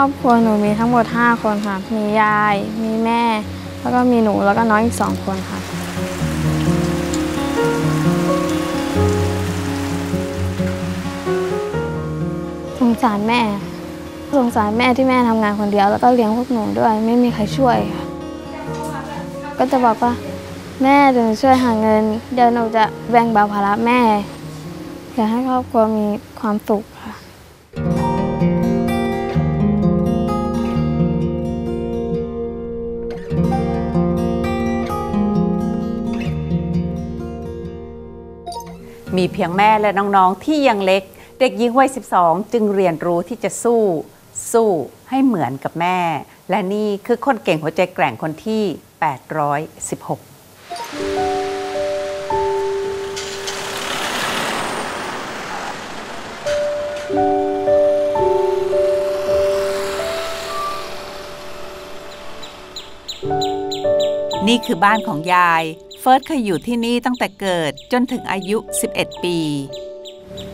ครอบครัวหนูมีทั้งหมด 5 คนค่ะ มียาย มีแม่ แล้วก็มีหนู แล้วก็น้องอีก 2 คนค่ะ สงสารแม่ สงสารแม่ที่แม่ทำงานคนเดียว แล้วก็เลี้ยงพวกหนูด้วย ไม่มีใครช่วยค่ะ ก็จะบอกว่า แม่เดี๋ยวช่วยหาเงิน เดี๋ยวหนูจะแบ่งเบาภาระแม่ อยากให้ครอบครัวมีความสุข มีเพียงแม่และน้องๆ ที่ยังเล็ก เด็กหญิงวัย 12 จึงเรียนรู้ที่จะสู้ สู้ให้เหมือนกับแม่ และนี่คือคนเก่งหัวใจแกร่งคนที่ 816 นี่คือบ้านของยาย เฟิร์สเคยอยู่ที่นี่ตั้งแต่เกิดจนถึงอายุ 11 ปี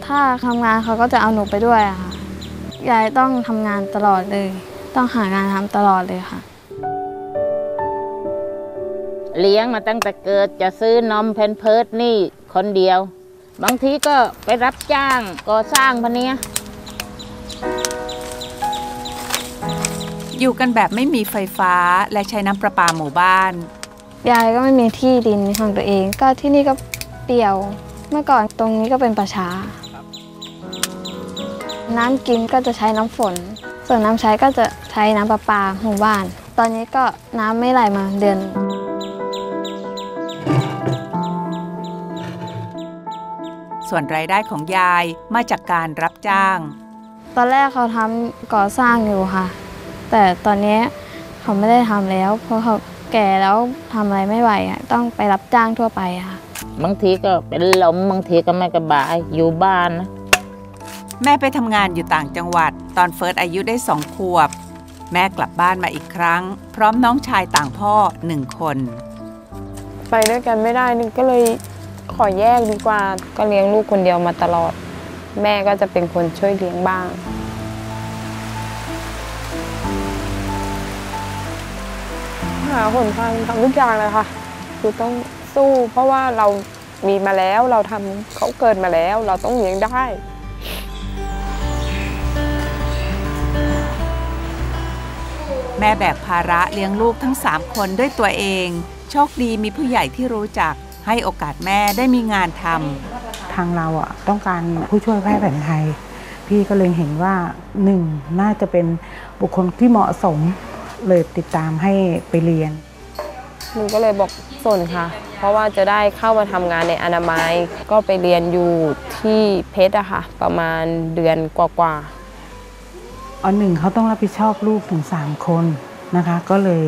ถ้าทำงานเขาก็จะเอาหนูไปด้วยอะค่ะ ยายต้องทำงานตลอดเลย ต้องหางานทำตลอดเลยค่ะ เลี้ยงมาตั้งแต่เกิดจะซื้อนมเพนเพิร์ดนี่คนเดียว บางทีก็ไปรับจ้างก่อสร้างพะเนี้ยอยู่กันแบบไม่มีไฟฟ้าและใช้น้ำประปาหมู่บ้าน ยายก็ไม่มีที่ดินของตัวเอง ก็ที่นี่ก็เปลี่ยว เมื่อก่อนตรงนี้ก็เป็นประชา น้ำกินก็จะใช้น้ำฝน ส่วนน้ำใช้ก็จะใช้น้ำประปาหมู่บ้าน ตอนนี้ก็น้ำไม่ไหลมาเดือนส่วนรายได้ของยายมาจากการรับจ้าง ตอนแรกเขาทำก่อสร้างอยู่ค่ะ แต่ตอนนี้เขาไม่ได้ทำแล้ว เพราะเขา แก่แล้วทำอะไรไม่ไหวอะต้องไปรับจ้างทั่วไปอะค่ะบางทีก็เป็นลมบางทีก็ไม่กระบายอยู่บ้านนะแม่ไปทำงานอยู่ต่างจังหวัด ตอนเฟิร์สอายุได้สองขวบ แม่กลับบ้านมาอีกครั้ง พร้อมน้องชายต่างพ่อหนึ่งคน ไปด้วยกันไม่ได้นึงก็เลยขอแยกดีกว่าก็เลี้ยงลูกคนเดียวมาตลอด แม่ก็จะเป็นคนช่วยเลี้ยงบ้าง หาหนทางทำทุกอย่างเลยค่ะ คือต้องสู้เพราะว่าเรามีมาแล้วเราทำเขาเกิดมาแล้ว เราต้องเลี้ยงได้ แม่แบกภาระเลี้ยงลูกทั้ง 3 คนด้วยตัวเอง โชคดีมีผู้ใหญ่ที่รู้จัก ให้โอกาสแม่ได้มีงานทำทางเราอะต้องการผู้ช่วยแพทย์แผนไทย พี่ก็เลยเห็นว่าหนึ่งน่าจะเป็นบุคคลที่เหมาะสม เลยติดตามให้ไปเรียน หนูก็เลยบอกสนค่ะ เพราะว่าจะได้เข้ามาทำงานในอนามัย ก็ไปเรียนอยู่ที่เพชรอะค่ะ ประมาณเดือนกว่าๆอันหนึ่งเขาต้องรับผิดชอบลูกถึงสามคนนะคะ ก็เลย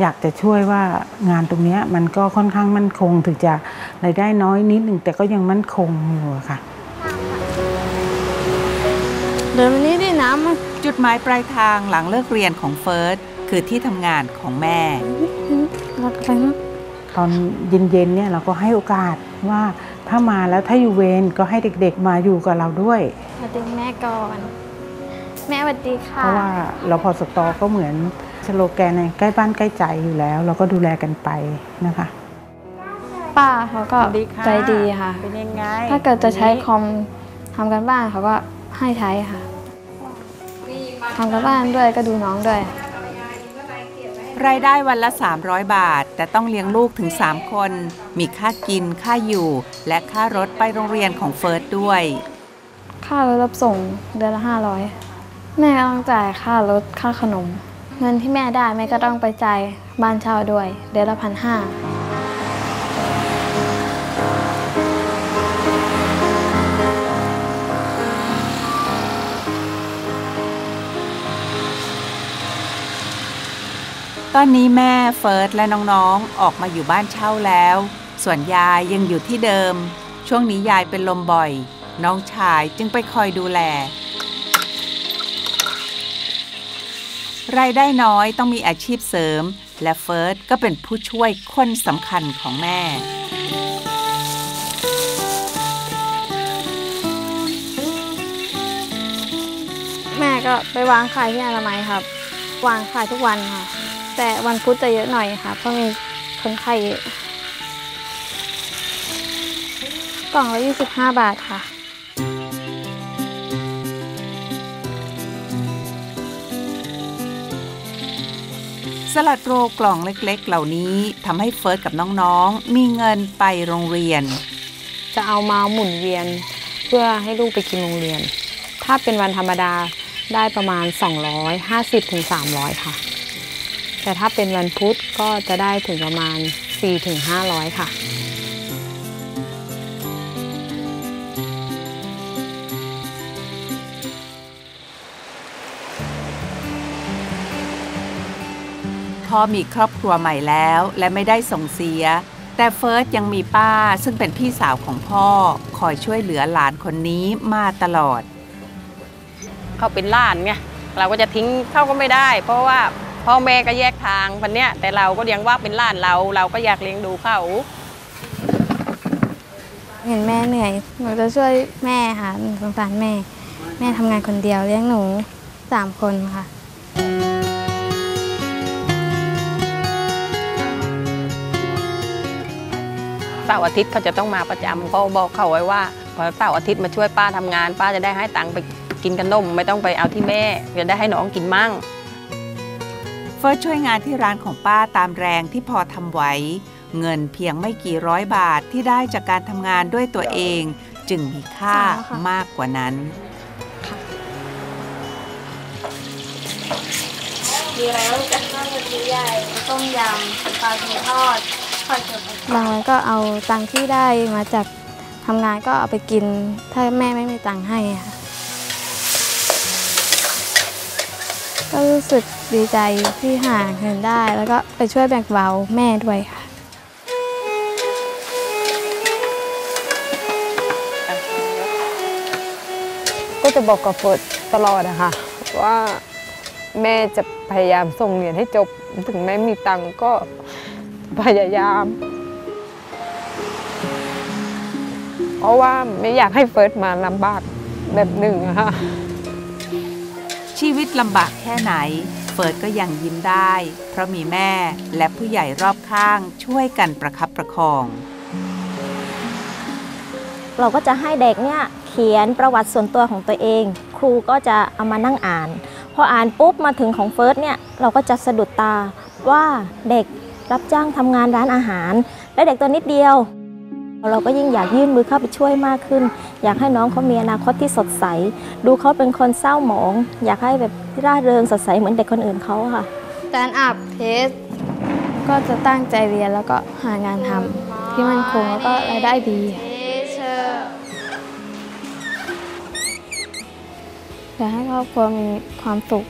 อยากจะช่วยว่างานตรงเนี้ยมันก็ค่อนข้างมั่นคงถึงจะรายได้น้อยนิดหนึ่งแต่ก็ยังมั่นคงอยู่อะค่ะเดินวันนี้ดิน้ำมันจุดหมายปลายทางหลังเลิกเรียนของเฟิร์ส คือที่ทำงานของแม่รถไปนะตอนเย็นๆเนี่ยเราก็ให้โอกาสว่าถ้ามาแล้วถ้าอยู่เวรก็ให้เด็กๆมาอยู่กับเราด้วยสวัสดีแม่ก่อน แม่สวัสดีค่ะ เพราะว่าเราพอสตอก็เหมือนสโลแกนในใกล้บ้านใกล้ใจอยู่แล้ว เราก็ดูแลกันไปนะคะ ป้าเขาก็ใจดีค่ะเป็นยังไงถ้าเกิดจะใช้คอมทำกันบ้านเขาก็ให้ใช้ค่ะทำกันบ้านด้วยก็ดูน้องด้วย รายได้วันละ 300 บาท แต่ต้องเลี้ยงลูกถึง 3 คน มีค่ากินค่าอยู่ และค่ารถไปโรงเรียนของเฟิร์สด้วย ค่ารถรับส่งเดือนละห้าร้อยแม่ต้องจ่ายค่ารถค่าขนม เงินที่แม่ได้แม่ก็ต้องไปจ่ายบ้านเช่าด้วย เดือนละพันห้า ตอนนี้แม่เฟิร์สและน้องๆ ออกมาอยู่บ้านเช่าแล้ว ส่วนยายยังอยู่ที่เดิม ช่วงนี้ยายเป็นลมบ่อย น้องชายจึงไปคอยดูแล รายได้น้อยต้องมีอาชีพเสริม และเฟิร์สก็เป็นผู้ช่วยคนสำคัญของแม่แม่ก็ไปวางขายที่อนามัยครับ วางขายทุกวันค่ะ แต่วันพุธจะเยอะหน่อยค่ะ เพราะมีคนไข้เยอะกล่องละ25 บาทค่ะสลัดโรกล่องเล็กๆ เหล่านี้ทำให้เฟิร์สกับน้องๆ มีเงินไปโรงเรียน จะเอามาหมุนเวียนเพื่อให้ลูกไปกินโรงเรียน ถ้าเป็นวันธรรมดาได้ประมาณ 250ถึง300 ค่ะ แต่ถ้าเป็นวันพุธก็จะได้ถึงประมาณ4ถึง500 ค่ะพ่อมีครอบครัวใหม่แล้วและไม่ได้ส่งเสีย แต่เฟิร์สยังมีป้าซึ่งเป็นพี่สาวของพ่อคอยช่วยเหลือหลานคนนี้มาตลอด เขาเป็นล้านไงเราก็จะทิ้งเขาก็ไม่ได้ เพราะว่า พ่อแม่ก็แยกทางพันเนี้ยแต่เราก็ยังว่าเป็นล้านเรา เราก็อยากเลี้ยงดูเขา เห็นแม่เหนื่อย หนูจะช่วยแม่ค่ะหนูสงสารแม่ แม่ทำงานคนเดียวเลี้ยงหนูสามคนค่ะเสาร์อาทิตย์เขาจะต้องมาประจำเขาบอกเขาไว้ว่าพอเสาร์อาทิตย์มาช่วยป้าทำงาน ป้าจะได้ให้ตังค์ไปกินขนมไม่ต้องไปเอาที่แม่จะได้ให้น้องกินมั่งเฟิร์สช่วยงานที่ร้านของป้าตามแรงที่พอทำไหว เงินเพียงไม่กี่ร้อยบาทที่ได้จากการทำงานด้วยตัวเอง จึงมีค่าใช่ค่ะมากกว่านั้น มีอะไรก็จะข้าวกะใหญ่ต้มยำปลาทูทอดทอดเกลือบางวันก็เอาตังค์ที่ได้มาจากทำงานก็เอาไปกิน ถ้าแม่ไม่มีตังค์ให้ค่ะ ก็รู้สึกดีใจที่หาเงินได้ แล้วก็ไปช่วยแบ่งเบาแม่ด้วยค่ะ ก็จะบอกกับเฟิร์สตลอดอะคะว่าแม่จะพยายามส่งเรียนให้จบถึงแม่มีตังก็พยายาม เพราะว่าไม่อยากให้เฟิร์สมาลำบากแบบหนึ่งอะค่ะ ลำบากแค่ไหน เฟิร์สก็ยังยิ้มได้ เพราะมีแม่และผู้ใหญ่รอบข้างช่วยกันประคับประคอง เราก็จะให้เด็กเนี่ยเขียนประวัติส่วนตัวของตัวเอง ครูก็จะเอามานั่งอ่าน พออ่านปุ๊บมาถึงของเฟิร์สเนี่ยเราก็จะสะดุดตาว่าเด็กรับจ้างทำงานร้านอาหาร และเด็กตัวนิดเดียว เราก็ยิ่งอยากยื่นมือเข้าไปช่วยมากขึ้น อยากให้น้องเขามีอนาคตที่สดใส ดูเขาเป็นคนเศร้าหมอง อยากให้แบบร่าเริงสดใสเหมือนเด็กคนอื่นเขาอะค่ะการอัพเทสก็จะตั้งใจเรียนแล้วก็หางานทำที่มั่นคงแล้วก็รายได้ดีอยากให้ครอบครัวมีความสุข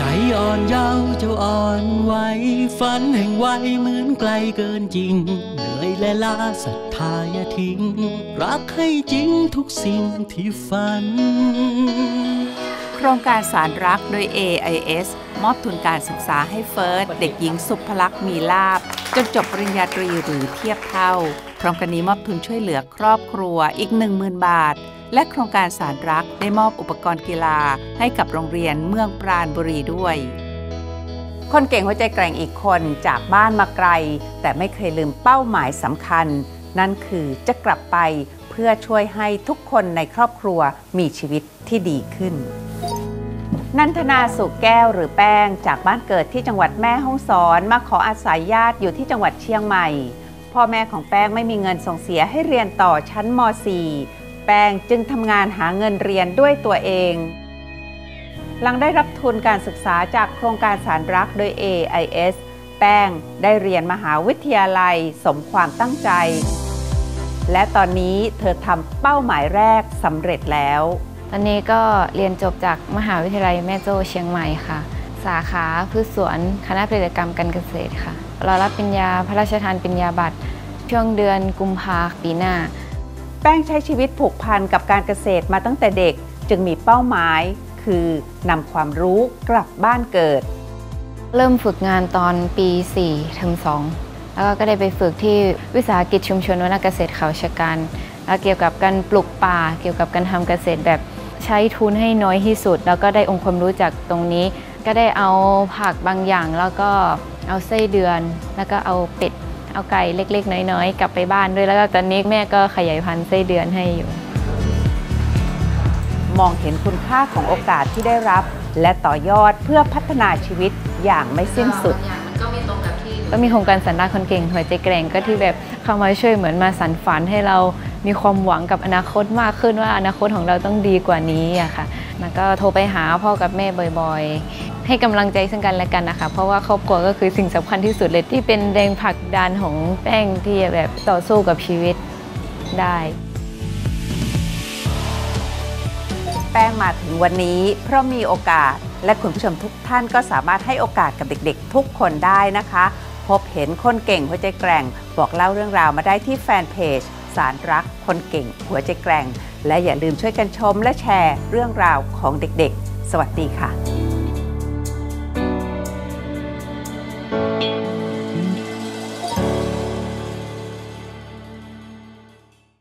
ใจอ่อนเยาว์เจ้าอ่อนไหวฝันแห่งไวเหมือนไกลเกินจริง เหนื่อยและลาศรัทธาอย่าทิ้ง รักให้จริงทุกสิ่งที่ฝัน โครงการสารรักโดย AIS มอบทุนการศึกษาให้เฟิร์สเด็กหญิงสุภลักษณ์มีลาบจนจบปริญญาตรีหรือเทียบเท่า พร้อมกันนี้มอบทุนช่วยเหลือครอบครัวอีก 10,000 บาท และโครงการสารรักได้มอบอุปกรณ์กีฬาให้กับโรงเรียนเมืองปราณบุรีด้วย คนเก่งหัวใจแกร่งอีกคนจากบ้านมาไกล แต่ไม่เคยลืมเป้าหมายสำคัญ นั่นคือจะกลับไปเพื่อช่วยให้ทุกคนในครอบครัวมีชีวิตที่ดีขึ้นนันทนาสุขแก้วหรือแป้งจากบ้านเกิดที่จังหวัดแม่ฮ่องสอนมาขออาศัยญาติอยู่ที่จังหวัดเชียงใหม่ พ่อแม่ของแป้งไม่มีเงินส่งเสียให้เรียนต่อชั้นม .4 แป้งจึงทำงานหาเงินเรียนด้วยตัวเอง หลังได้รับทุนการศึกษาจากโครงการสารรักโดย AIS แป้งได้เรียนมหาวิทยาลัยสมความตั้งใจ และตอนนี้เธอทำเป้าหมายแรกสำเร็จแล้ว ตอนนี้ก็เรียนจบจากมหาวิทยาลัยแม่โจ้เชียงใหม่ค่ะ สาขาพืชสวนคณะผลิตกรรมการเกษตรค่ะ เรารับปริญญาพระราชทานปริญญาบัตรช่วงเดือนกุมภาปีหน้า แป้งใช้ชีวิตผูกพันกับการเกษตรมาตั้งแต่เด็กจึงมีเป้าหมาย คือนำความรู้กลับบ้านเกิด เริ่มฝึกงานตอนปี4ถึง2แล้วก็ได้ไปฝึกที่วิสาหกิจชุมชนวนาเกษตรเขาชะกันแล้วเกี่ยวกับการปลูกป่า เกี่ยวกับการทำเกษตรแบบใช้ทุนให้น้อยที่สุด แล้วก็ได้องค์ความรู้จากตรงนี้ก็ได้เอาผักบางอย่าง แล้วก็เอาไส้เดือน แล้วก็เอาเป็ด เอาไก่เล็ก ๆ น้อยๆ กลับไปบ้านด้วยแล้วก็ตอนนี้แม่ก็ขยายพันธุ์ไส้เดือนให้อยู่ มองเห็นคุณค่าของโอกาสที่ได้รับ และต่อยอดเพื่อพัฒนาชีวิตอย่างไม่สิ้นสุดก็มีโครงการสันดานคนเก่งหัวใจแกร่งก็ที่แบบเข้ามาช่วยเหมือนมาสานฝันให้เรามีความหวังกับอนาคตมากขึ้นว่าอนาคตของเราต้องดีกว่านี้อะค่ะ แล้วก็โทรไปหาพ่อกับแม่บ่อยๆ ให้กำลังใจซึ่งกันและกันนะคะ เพราะว่าครอบครัวก็คือสิ่งสำคัญที่สุดเลยที่เป็นแรงผลักดันของแป้งที่จะแบบต่อสู้กับชีวิตได้ แป้งมาถึงวันนี้เพราะมีโอกาสและคุณผู้ชมทุกท่านก็สามารถให้โอกาสกับเด็กๆ ทุกคนได้นะคะ พบเห็นคนเก่งหัวใจแกร่ง บอกเล่าเรื่องราวมาได้ที่แฟนเพจสารรักคนเก่งหัวใจแกร่ง และอย่าลืมช่วยกันชมและแชร์เรื่องราวของเด็กๆ สวัสดีค่ะ